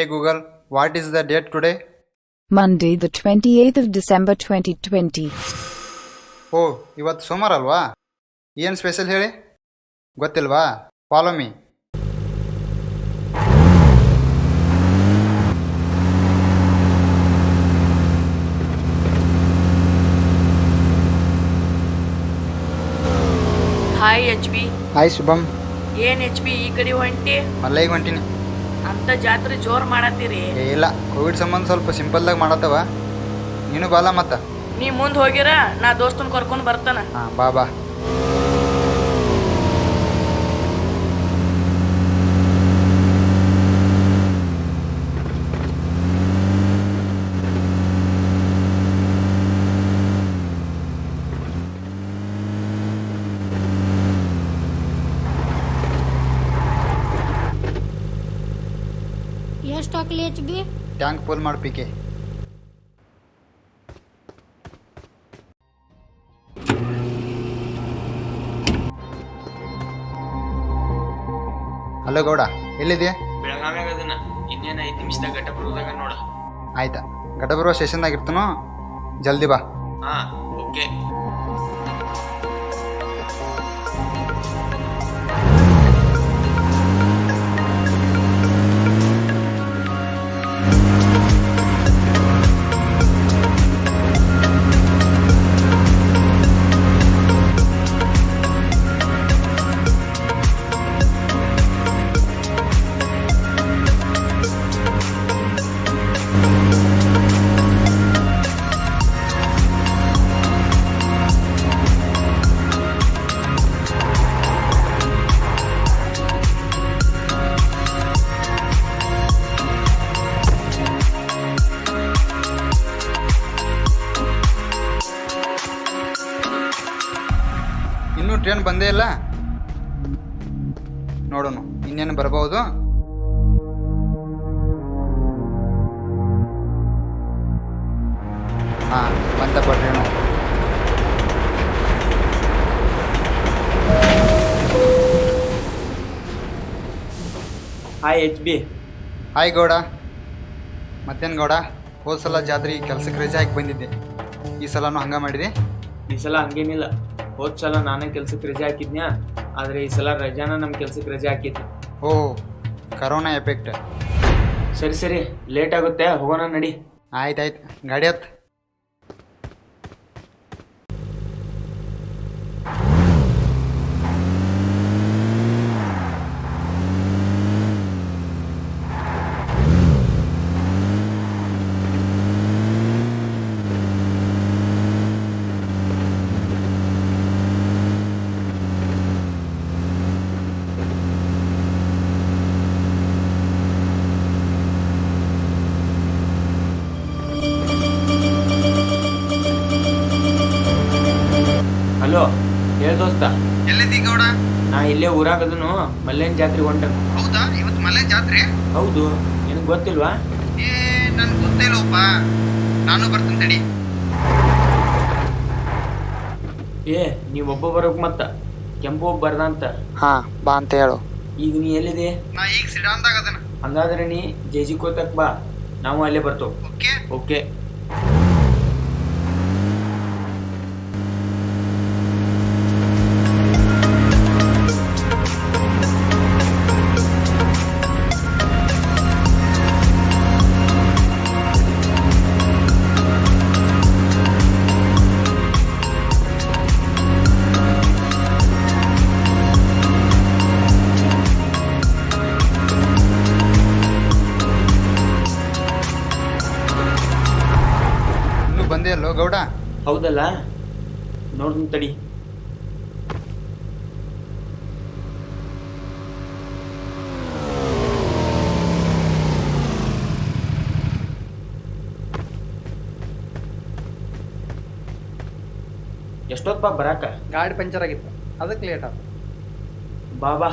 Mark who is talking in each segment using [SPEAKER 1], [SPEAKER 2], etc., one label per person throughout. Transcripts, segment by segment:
[SPEAKER 1] Hey Google, what is the date today?
[SPEAKER 2] Monday, the 28th of December 2020.
[SPEAKER 1] ಓ ಇವತ್ತು ಸೋಮವಾರ ಅಲ್ವಾ? ಏನು ಸ್ಪೆಷಲ್ ಹೇಳಿ? ಗೊತ್ತಿಲ್ವಾ? Follow me
[SPEAKER 3] hi H B
[SPEAKER 1] hi Shubham
[SPEAKER 3] ಏನ್ ಎಚ್ ಬಿ ಈ ಕಡೆ ಹೊಂಟಿ
[SPEAKER 1] ಮಲ್ಲೈಗೆ ಹೊಂಟೀನಿ
[SPEAKER 3] ಅಂತ ಜಾತ್ರೆ ಜೋರ್ ಮಾಡತ್ತೀರಿ?
[SPEAKER 1] ಏ ಇಲ್ಲ. ಕೋವಿಡ್ ಸಂಬಂಧ ಸ್ವಲ್ಪ ಸಿಂಪಲ್ದಾಗ ಮಾಡತ್ತವ. ನೀನು ಬಾಲ ಮತ್ತ.
[SPEAKER 3] ನೀ ಮುಂದ್ ಹೋಗಿರ ನಾ ದೋಸ್ತನ್ ಕರ್ಕೊಂಡ್ ಬರ್ತಾನ.
[SPEAKER 1] ಹಾಂ ಬಾ ಬಾ
[SPEAKER 4] ಎಷ್ಟು ಹಾಕ್ಲಿ ಎಚ್ ಬಿ?
[SPEAKER 1] ಟ್ಯಾಂಕ್ ಫುಲ್ ಮಾಡಿ ಪಿಕೆ ಹಲೋ ಗೌಡ ಎಲ್ಲಿದ್ಯಾ?
[SPEAKER 5] ಬೆಳಗಾವ್ಯಾಗ ಅದನ್ನ ಇನ್ನೇನು ಐದು ನಿಮಿಷದಾಗ ಗಟ್ಟ ಬರೋದಾಗ ನೋಡ.
[SPEAKER 1] ಆಯ್ತಾ. ಗಡಬರುವ ಸ್ಟೇಷನ್ದಾಗ ಇರ್ತನೋ? ಜಲ್ದಿ ಬಾ.
[SPEAKER 5] ಹಾ ಓಕೆ
[SPEAKER 1] ಇನ್ನೂ ಟ್ರೈನ್ ಬಂದೇ ಇಲ್ಲ? ನೋಡೋಣ ಇನ್ನೇನು ಬರಬಹುದು ಹಾಂ ಬಂತ ಪಟ್ಟಣ
[SPEAKER 5] hi H B
[SPEAKER 1] hi Gowda. ಮತ್ತೇನು ಗೌಡ? ಹೋದ ಸಲ ಜಾತ್ರೆ ಕೆಲಸಕ್ಕೆ ರಜೆ ಹಾಕಿ ಬಂದಿದ್ದೆ. ಈ ಸಲನೂ ಹಂಗೆ ಮಾಡಿದೆ?
[SPEAKER 5] ಈ ಸಲ ಹಂಗೇನಿಲ್ಲ. ಹೋದ್ ಸಲ ನಾನೇ ಕೆಲ್ಸಕ್ಕೆ ರಜೆ ಹಾಕಿದ್ನ್ಯಾ? ಆದ್ರೆ ಈ ಸಲ ರಜಾನ ನಮ್ಮ ಕೆಲ್ಸಕ್ಕೆ ರಜೆ ಹಾಕಿದ್ದೆ.
[SPEAKER 1] ಓ ಕರೋನಾ ಎಫೆಕ್ಟ್.
[SPEAKER 5] ಸರಿ ಸರಿ ಲೇಟ್ ಆಗುತ್ತೆ ಹೋಗೋಣ ನಡಿ.
[SPEAKER 1] ಆಯ್ತು ಆಯ್ತು ಗಾಡಿ ಹತ್ತು
[SPEAKER 5] ಇಲ್ಲೇ ಊರಾಗದನು ಮಲ್ಲೇನ್ ಜಾತ್ರೆ ಹೊಂಟ.
[SPEAKER 1] ಹೌದಾ? ಇವತ್ತು ಮಲ್ಲೇನ್ ಜಾತ್ರೆ?
[SPEAKER 5] ಹೌದು. ನಿನಗೆ ಗೊತ್ತಿಲ್ವಾ?
[SPEAKER 1] ಏ ನನ್ಗೆ ಗೊತ್ತಿಲ್ಲಪ್ಪ. ನಾನು ಬರ್ತೀನಿ ತಡಿ.
[SPEAKER 5] ಏ ನೀವ್ ಒಬ್ಬ ಬರೋಕ್ ಮತ್ತ. ಕೆಂಪು ಒಬ್ಬ ಬರ್ದಂತ
[SPEAKER 1] ಹಾ ಬಾ ಅಂತ ಹೇಳು.
[SPEAKER 5] ಈಗ ನೀ ಎಲ್ಲಿದೆ?
[SPEAKER 1] ನಾ ಈಗ ಸಿಡಾನ್ದಾಗ ಅದನ್ನ
[SPEAKER 5] ಹಂಗಾದ್ರೆ ನೀ ಜೇಜಿ ಕೋತಕ್ ಬಾ. ನಾವು ಅಲ್ಲೇ ಬರ್ತೇವೆ.
[SPEAKER 1] ಓಕೆ.
[SPEAKER 5] ಓಕೆ.
[SPEAKER 1] ಗೌಡ?
[SPEAKER 5] ಹೌದಲ್ಲ? ನೋಡ್ತೀನಿ ತಡಿ ಎಷ್ಟೊತ್ತಪ್ಪ ಬರಾಕ?
[SPEAKER 6] ಗಾಡಿ ಪಂಚರ್ ಆಗಿತ್ತು. ಅದಕ್ಕೆ ಲೇಟ್ ಆಯ್ತು
[SPEAKER 5] ಬಾ ಬಾ.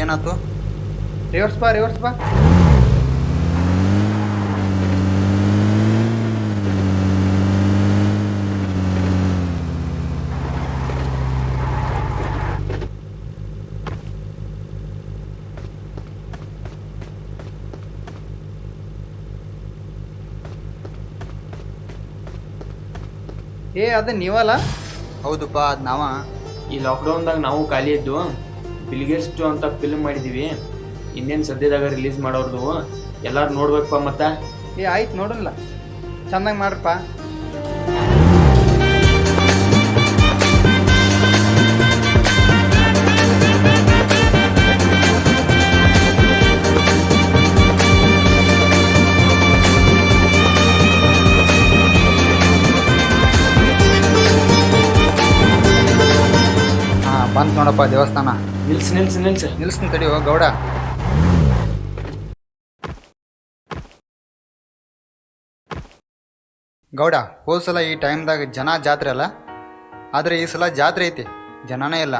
[SPEAKER 1] ಏನಾತು? ಏನಾಯ್ತು
[SPEAKER 6] ರಿವರ್ಸ್ ಬಾ ರಿವರ್ಸ್ ಬಾ ಏ ಅದು ನೀವಲ್ಲ?
[SPEAKER 1] ಹೌದಪ್ಪ ಅದು ನಾವ.
[SPEAKER 5] ಈ ಲಾಕ್ಡೌನ್ದಾಗ ನಾವು ಖಾಲಿ ಇದ್ದು ಬಿಲ್ಗೇಟ್ಸ್ ಟು ಅಂತ ಫಿಲ್ಮ್ ಮಾಡಿದೀವಿ. ಇನ್ನೇನು ಸದ್ಯದಾಗ ರಿಲೀಸ್ ಮಾಡೋರ್ದು. ಎಲ್ಲಾರು ನೋಡ್ಬೇಕಪ್ಪ ಮತ್ತೆ.
[SPEAKER 6] ಏ, ಆಯ್ತು ನೋಡಲ್ಲ. ಚೆನ್ನಾಗಿ ಮಾಡ್ರಪ್ಪ.
[SPEAKER 1] ನೋಡಪ್ಪ ದೇವಸ್ಥಾನ.
[SPEAKER 5] ನಿಲ್ಸ್ ನಿಲ್ಸ್ ನಿಲ್ಸ್.
[SPEAKER 1] ನಿಲ್ಸ್ತೀನಿ ತಡಿಯೋ ಗೌಡ. ಗೌಡ ಹೋದ ಸಲ ಈ ಟೈಮ್ದಾಗ ಜನ ಜಾತ್ರೆ ಅಲ್ಲ? ಆದರೆ ಈ ಸಲ ಜಾತ್ರೆ ಐತಿ. ಜನನೇ ಇಲ್ಲ.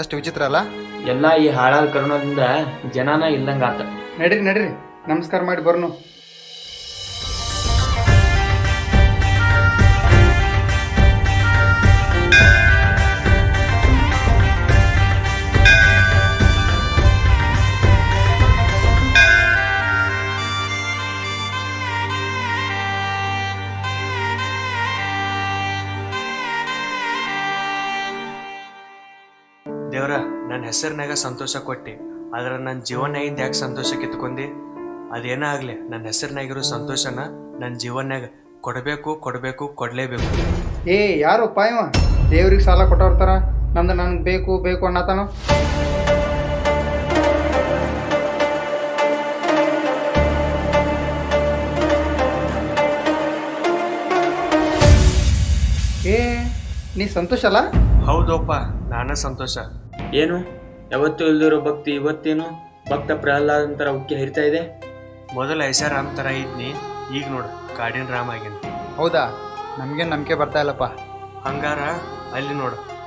[SPEAKER 1] ಎಷ್ಟು ವಿಚಿತ್ರ ಅಲ್ಲ?
[SPEAKER 5] ಎಲ್ಲ ಈ ಹಾಳಾದ ಕರೋನಾದಿಂದ ಜನನ ಇಲ್ಲಂಗಾತ ಆತ
[SPEAKER 6] ನಡೀರಿ ನಡೀರಿ. ನಮಸ್ಕಾರ ಮಾಡಿ ಬರ್ನು.
[SPEAKER 4] ಹೆಸರಿನಾಗ ಸಂತೋಷ ಕೊಟ್ಟೆ. ಆದ್ರೆ ನನ್ನ ಜೀವನಾಗಿಂದ ಯಾಕೆ ಸಂತೋಷ ಕಿತ್ಕೊಂಡಿ? ಅದೇನೇ ಆಗಲಿ ನನ್ನ ಹೆಸರಿನಾಗಿರೋ ಸಂತೋಷನ ನನ್ನ ಜೀವನಾಗ ಕೊಡಬೇಕು ಕೊಡಬೇಕು ಕೊಡಲೇಬೇಕು.
[SPEAKER 6] ಏ ಯಾರು ಪಾಯವ ದೇವ್ರಿಗೆ ಸಾಲ ಕೊಟ್ಟವ್ರತಾರ ನಮ್ದು ನನಗೆ ಬೇಕು ಬೇಕು ಅನ್ನತಾನು? ಏ ನೀ ಸಂತೋಷ ಅಲ್ಲ?
[SPEAKER 4] ಹೌದೋಪ್ಪ ನಾನೇ ಸಂತೋಷ.
[SPEAKER 5] ಏನು? ಯಾವತ್ತೂ ಇಲ್ದಿರೋ ಭಕ್ತಿ ಇವತ್ತೇನು? ಭಕ್ತ ಪ್ರಹ್ಲಾದ್ ಅಂತರ ಉಕ್ಕಿ ಹರಿತಾ ಇದೆ?
[SPEAKER 4] ಮೊದಲು ಐಷಾರಾಮ್ ಥರ ಇದ್ನಿ ಈಗ ನೋಡು ಕಾಡಿನ ರಾಮ ಆಗೀನಿ
[SPEAKER 1] ಹೌದಾ? ನಮಗೇನು ನಂಬಿಕೆ ಬರ್ತಾ ಇಲ್ಲಪ್ಪ.
[SPEAKER 4] ಹಂಗಾರ ಅಲ್ಲಿ ನೋಡು.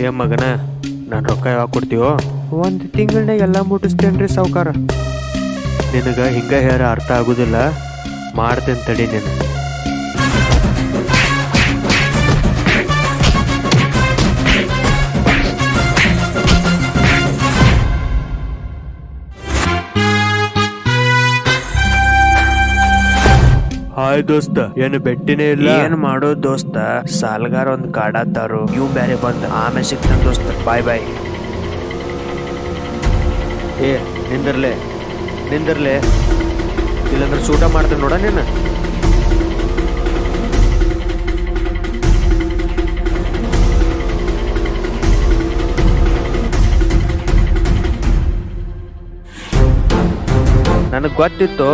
[SPEAKER 4] ಏ ಮಗನ ನಾನು ರೊಕ್ಕ ಯಾವಾಗ ಕೊಡ್ತೀವೋ ಒಂದು ತಿಂಗಳನ್ನ ಎಲ್ಲ ಮುಟ್ಟಿಸ್ತೇನೆ ರೀ ಸಾವುಕಾರ. ನಿನಗೆ ಹಿಂಗೆ ಹೇರ ಅರ್ಥ ಆಗೋದಿಲ್ಲ. ಮಾಡ್ತೇನೆ ತಡಿ ನೀನು. ಹಾಯ್ ದೋಸ್ತ, ಏನು ಬೆಟ್ಟಿನೇ ಇಲ್ಲ? ಏನ್ ಮಾಡೋ ದೋಸ್ತ, ಸಾಲ್ಗಾರ ಒಂದ್ ಕಾಡಾತಾರು ಇವ್ ಬ್ಯಾರೆ ಬಂದ ಆಮೇಲೆ ಸಿಗ್ತಾನ ದೋಸ್ತ. ಬಾಯ್ ಬಾಯ್. ಏ, ನಿಂದಿರ್ಲೆ ನಿಂದಿರ್ಲೆ. ಇಲ್ಲಂದ್ರೆ ಸೂಟ ಮಾಡ್ತೇನೆ ನೋಡ ನೀನು ನನಗೆ ಗೊತ್ತಿತ್ತು.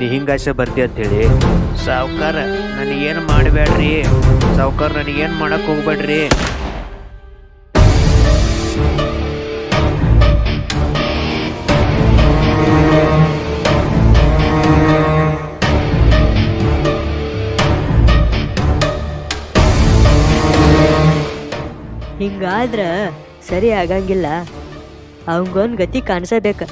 [SPEAKER 4] ನೀ ಹಿಂಗಾಸೆ ಬರ್ತಿ ಅಂತೇಳಿ. ಸಾವ್ಕಾರ, ನನಗೇನು ಮಾಡಬೇಡ್ರಿ ಸಾವ್ಕಾರ, ನನಗೇನು ಮಾಡಕ್ ಹೋಗ್ಬೇಡ್ರಿ
[SPEAKER 7] ಹಿಂಗಾದ್ರ ಸರಿ ಆಗಂಗಿಲ್ಲ. ಅವಂಗೊಂದು ಗತಿ ಕಾಣಿಸಬೇಕ.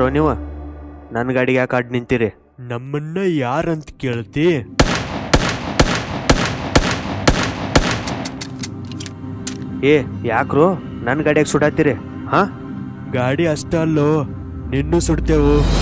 [SPEAKER 4] ಯಾರೋ ನೀವು? ನನ್ನ ಗಾಡಿಗೆ ಯಾಕೆ ನಿಂತಿರಿ ನಿಂತೀರಿ? ನಮ್ಮನ್ನ ಯಾರಂತ ಕೇಳ್ತಿ? ಏ ಯಾಕ್ರು? ನನ್ನ ಗಾಡಿಯಾಗ ಸುಡಾತೀರಿ. ಹಾ? ಗಾಡಿ ಅಷ್ಟಲ್ಲೋ ನಿನ್ನೂ ಸುಡ್ತೇವು.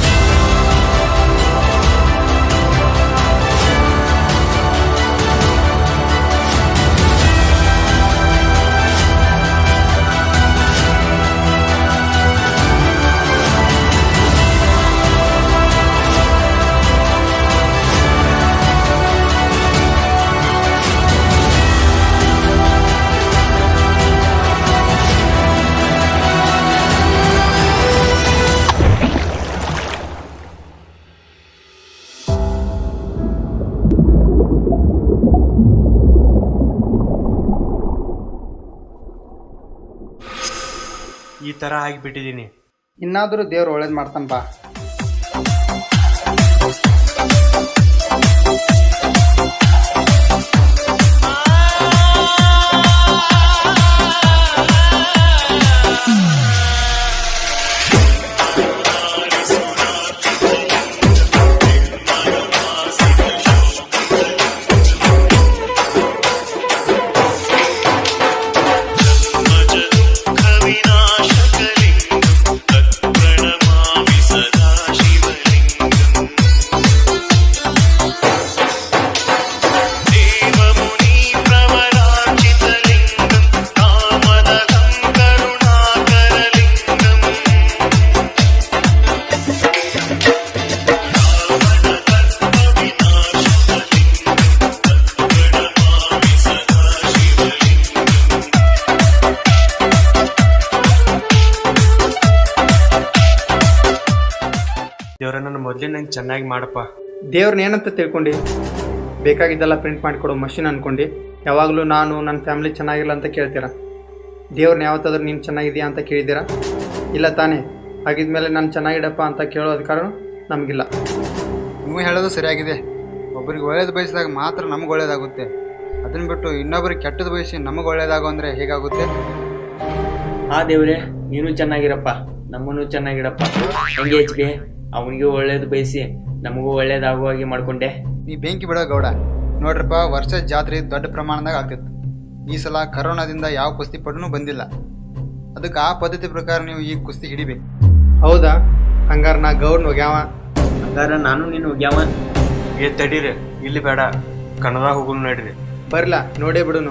[SPEAKER 4] ಈ ತರ ಆಗಿಬಿಟ್ಟಿದೀನಿ.
[SPEAKER 6] ಇನ್ನಾದರೂ ದೇವ್ರು ಒಳ್ಳೇದು ಮಾಡ್ತಾನೆ ಬಾ.
[SPEAKER 4] ನನ್ನ ಮೊದಲೇ ನಂಗೆ ಚೆನ್ನಾಗಿ ಮಾಡಪ್ಪ?
[SPEAKER 6] ದೇವ್ರನ್ನ ಏನಂತ ತಿಳ್ಕೊಂಡು? ಬೇಕಾಗಿದ್ದೆಲ್ಲ ಪ್ರಿಂಟ್ ಮಾಡಿಕೊಡೋ ಮಷಿನ್ ಅನ್ಕೊಂಡು. ಯಾವಾಗಲೂ ನಾನು ನನ್ನ ಫ್ಯಾಮಿಲಿ ಚೆನ್ನಾಗಿಲ್ಲ ಅಂತ ಕೇಳ್ತೀರ? ದೇವ್ರನ್ನ ಯಾವತ್ತಾದ್ರೂ ನೀನು ಚೆನ್ನಾಗಿದೆಯಾ ಅಂತ ಕೇಳಿದ್ದೀರಾ? ಇಲ್ಲ ತಾನೇ. ಹಾಗಿದ್ಮೇಲೆ ನಾನು ಚೆನ್ನಾಗಿಡಪ್ಪ ಅಂತ ಕೇಳೋ ಅಧಿಕಾರ ನಮಗಿಲ್ಲ.
[SPEAKER 1] ನೀವು ಹೇಳೋದು ಸರಿಯಾಗಿದೆ. ಒಬ್ಬರಿಗೆ ಒಳ್ಳೇದು ಬಯಸಿದಾಗ ಮಾತ್ರ ನಮ್ಗೆ ಒಳ್ಳೇದಾಗುತ್ತೆ. ಅದನ್ನ ಬಿಟ್ಟು ಇನ್ನೊಬ್ರಿಗೆ ಕೆಟ್ಟದ್ದು ಬಯಸಿ ನಮಗೆ ಒಳ್ಳೇದಾಗು ಅಂದರೆ ಹೇಗಾಗುತ್ತೆ?
[SPEAKER 5] ಆ ದೇವ್ರೆ ನೀನು ಚೆನ್ನಾಗಿರಪ್ಪ. ನಮ್ಮನ್ನು ಚೆನ್ನಾಗಿಡಪ್ಪ ಹೆಂಗೆ ಎಚ್ ಬಿ ಅವನಿಗೂ ಒಳ್ಳೇದು ಬಯಸಿ ನಮಗೂ ಒಳ್ಳೇದಾಗುವ ಹಾಗೆ ಮಾಡ್ಕೊಂಡೆ.
[SPEAKER 1] ನೀ ಬೆಂಕಿ ಬಿಡೋ ಗೌಡ. ನೋಡ್ರಪ್ಪ ವರ್ಷದ ಜಾತ್ರೆ ದೊಡ್ಡ ಪ್ರಮಾಣದಾಗ ಆಗ್ತಿತ್ತು. ಈ ಸಲ ಕರೋನಾದಿಂದ ಯಾವ ಕುಸ್ತಿ ಪಟುನೂ ಬಂದಿಲ್ಲ. ಅದಕ್ಕೆ ಆ ಪದ್ಧತಿ ಪ್ರಕಾರ ನೀವು ಈ ಕುಸ್ತಿ ಹಿಡಿಬೇಕು.
[SPEAKER 6] ಹೌದಾ? ಹಂಗಾರ ನಾ ಗೌಡ್ನ ಹೋಗ್ಯಾವ?
[SPEAKER 5] ಹಂಗಾರ ನಾನು ನೀನು ಹೋಗ್ಯಾವ?
[SPEAKER 4] ಏ ತಡೀರಿ ಇಲ್ಲಿ ಬೇಡ. ಕನ್ನಡ ಹೋಗಲು ನೋಡ್ರಿ.
[SPEAKER 6] ಬರಲ್ಲ ನೋಡೇ ಬಿಡುನು.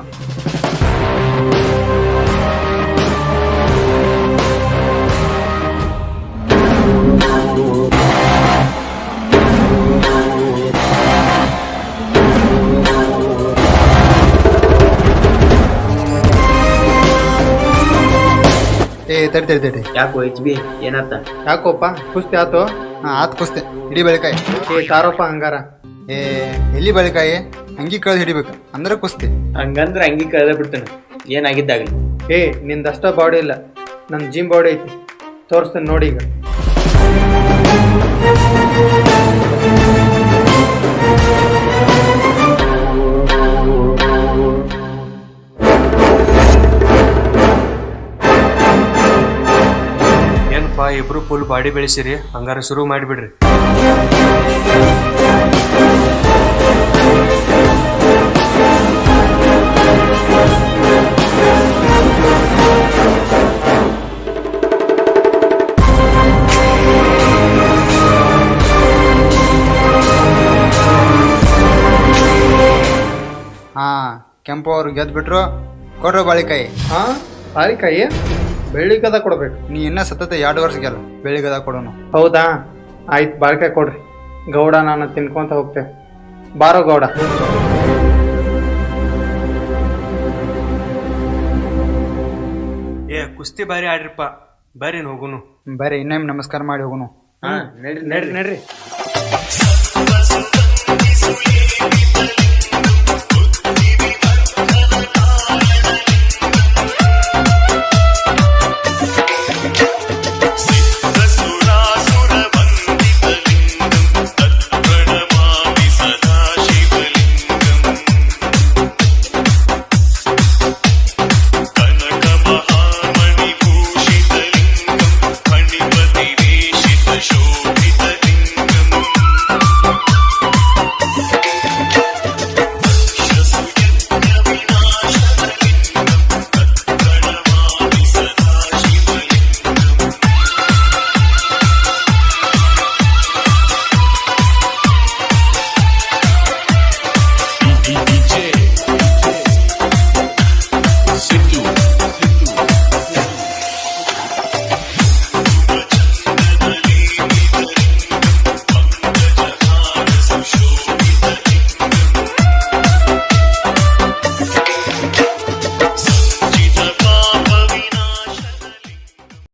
[SPEAKER 1] ತಡಿ ತಡಿ ತಡಿ.
[SPEAKER 5] ಯಾಕೋ ಎಚ್ ಬಿ ಏನಾತ?
[SPEAKER 6] ಯಾಕೋಪ್ಪ? ಕುಸ್ತಿ ಆತು?
[SPEAKER 1] ಹಾಂ ಆತ್ ಕುಸ್ತಿ. ಹಿಡಿ ಬೆಳಕಾಯಿ
[SPEAKER 6] ಏ ತಾರೋಪ್ಪ ಹಂಗಾರ.
[SPEAKER 1] ಏ ಎಲ್ಲಿ ಬೆಳಕಾಯಿ ಅಂಗಿ ಕಳೆದು ಹಿಡಿಬೇಕು. ಅಂದ್ರೆ ಕುಸ್ತಿ.
[SPEAKER 5] ಹಂಗಂದ್ರೆ ಅಂಗಿ ಕಳೆದ ಬಿಡ್ತಾನೆ. ಏನಾಗಿದ್ದಾಗಲಿ?
[SPEAKER 6] ಏ ನಿಂದಷ್ಟ ಬಾಡಿ ಇಲ್ಲ. ನನ್ನ ಜಿಮ್ ಬಾಡಿ ಐತಿ. ತೋರಿಸ್ತೇನೆ ನೋಡಿ ಈಗ.
[SPEAKER 4] ಫುಲ್ ಬಾಡಿ ಬೆಳೆಸಿರಿ ಹಂಗಾರೆ ಶುರು ಮಾಡಿಬಿಡ್ರಿ.
[SPEAKER 1] ಹಾ ಕೆಂಪು ಅವ್ರು ಗೆದ್ಬಿಟ್ರು. ಕೊಡ್ರು ಬಾಳಿಕಾಯಿ.
[SPEAKER 6] ಹಾ ಬಾರಿಕಾಯಿ ಬೆಳ್ಳಿ ಗದ ಕೊಡ್ಬೇಕು.
[SPEAKER 1] ನೀ ಇನ್ನ ಸತತ ಎರಡು ವರ್ಷ ಬೆಳ್ಳಿ ಗದ ಕೊಡೋನು.
[SPEAKER 6] ಹೌದಾ? ಆಯ್ತು ಬಾಳ್ಕೆ ಕೊಡ್ರಿ. ಗೌಡ ನಾನು ತಿನ್ಕೊಂತ ಹೋಗ್ತೇವೆ ಬಾರೋ ಗೌಡ.
[SPEAKER 4] ಏ ಕುಸ್ತಿ ಬಾರಿ ಆಡ್ರಿಪ್ಪ. ಬರ್ರಿ ಹೋಗುನು.
[SPEAKER 1] ಬರ್ರಿ ಇನ್ನೊಮ್ಮೆ ನಮಸ್ಕಾರ ಮಾಡಿ ಹೋಗುನು.
[SPEAKER 5] ಹಾ ನಡ್ರಿ.
[SPEAKER 6] ನಡ್ರಿ ನಡ್ರಿ.